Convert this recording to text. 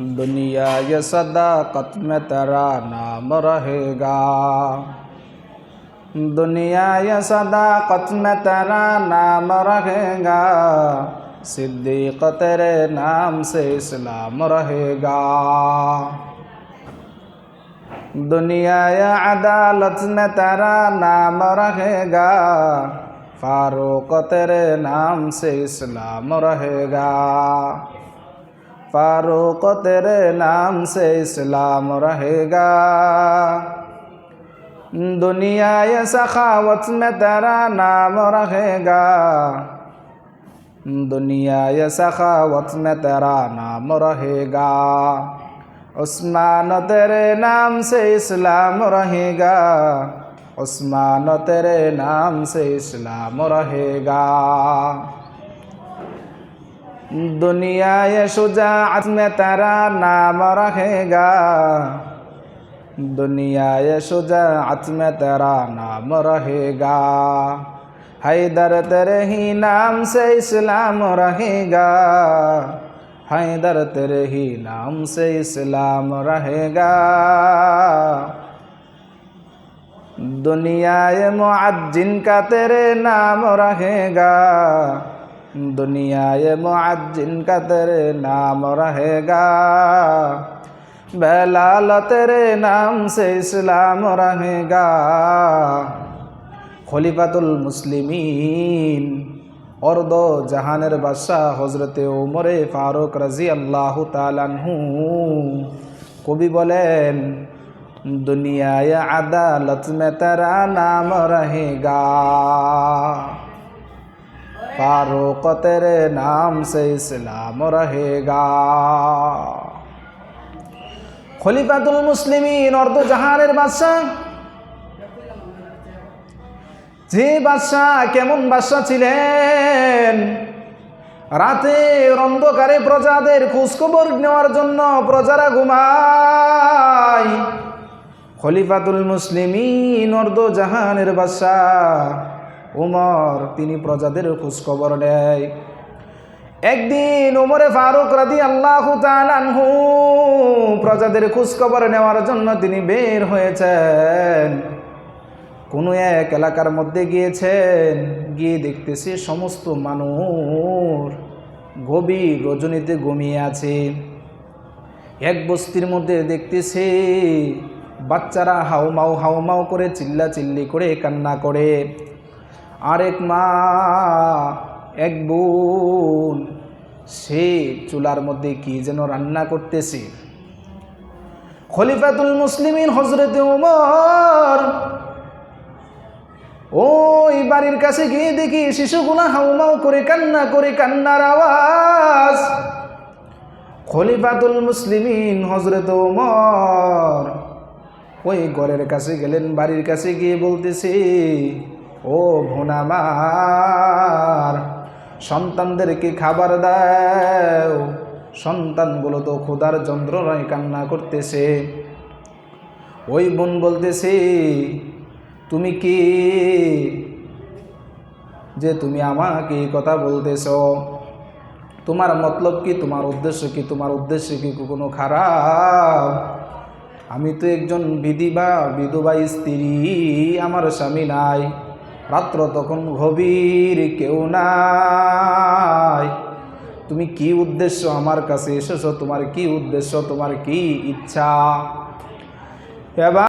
दुनिया ये सदाकत में तेरा नाम रहेगा। दुनिया ये सदाकत में तेरा नाम रहेगा। सिद्दीक तेरे नाम से इस्लाम रहेगा। दुनिया या अदालत में तेरा नाम रहेगा। फारूक तेरे नाम से इस्लाम रहेगा। फारूक तेरे नाम से इस्लाम रहेगा। दुनिया या सखावत में तेरा नाम रहेगा। दुनिया या सखावत में तेरा नाम रहेगा। उस्मान तेरे नाम से इस्लाम रहेगा। उस्मान तेरे नाम से इस्लाम रहेगा। दुनिया ये शुजात में तेरा नाम रहेगा दुनिया ये शुजात में तेरा नाम रहेगा हैदर तेरे ही नाम से इस्लाम रहेगा हैदर तेरे ही नाम से इस्लाम रहेगा दुनिया ये मुअज्जिन का तेरे नाम रहेगा दुनिया ये मुअज्जिन का तेरे नाम रहेगा बेलाल तेरे नाम से इस्लाम रहेगा খলিফাতুল মুসলিমিন অর্দ জাহানের বাদশাহ হজরতে ওমরে ফারুক রাজি আল্লাহ তালানহু কবি বলেন দুনিয়ায় আদালত মে তেরা নাম রহেগা ফারুক তেরে নাম সে ইসলাম রহেগা। খলিফাতুল মুসলিমিন অর্ধ জাহানের বাদশাহ। যে বাদশাহ কেমন বাদশাহ ছিলেন? রাতে অন্ধকারে প্রজাদের খোঁজখবর নেওয়ার জন্য প্রজারা ঘুমায়। খলিফাতুল মুসলিমিন অর্ধ জাহানের বাদশাহ। উমর, তিনি প্রজাদের খোঁজখবর নেয়। একদিন উমরে ফারুক রাদি আল্লাহ তালানহু প্রজাদের খোঁজখবর নেওয়ার জন্য তিনি বের হয়েছেন। কোনো এক এলাকার মধ্যে গিয়েছেন, গিয়ে দেখতেছি সমস্ত মানুষ গভীর রজনীতে ঘুমিয়ে আছে। এক বস্তির মধ্যে দেখতেছি বাচ্চারা হাউমাউ হাউমাউ করে চিল্লা চিল্লি করে কান্না করে। আরেক মা, এক বোন, সে চুলার মধ্যে কি যেন রান্না করতেছে। খলিফাতুল মুসলিমিন হজরতে উমর, ওই বাড়ির কাছে গিয়ে দেখি শিশুগুলা হাউমাউ করে কান্না করে কান্নার আওয়াজ। খলিফাতুল মুসলিমিন হজরত ওমর ওই ঘরের কাছে গেলেন, বাড়ির কাছে গিয়ে বলতেছি ও ভোনামার সন্তানদেরকে খাবার দাও? সন্তানগুলো তো ক্ষুধার যন্ত্রণায় কান্না করতেছে। ওই বোন বলতেছে, তুমি কি যে তুমি আমাকে এই কথা বলতেছ? তোমার মতলব কি? তোমার উদ্দেশ্য কি? তোমার উদ্দেশ্য কি কোনো খারাপ? আমি তো একজন বিধিবা বিধবা স্ত্রী, আমার স্বামী নাই। রাত্র তখন গভীর কেউ নাই। তুমি কি উদ্দেশ্য আমার কাছে এসেছ? তোমার কি উদ্দেশ্য? তোমার কি ইচ্ছা? এবার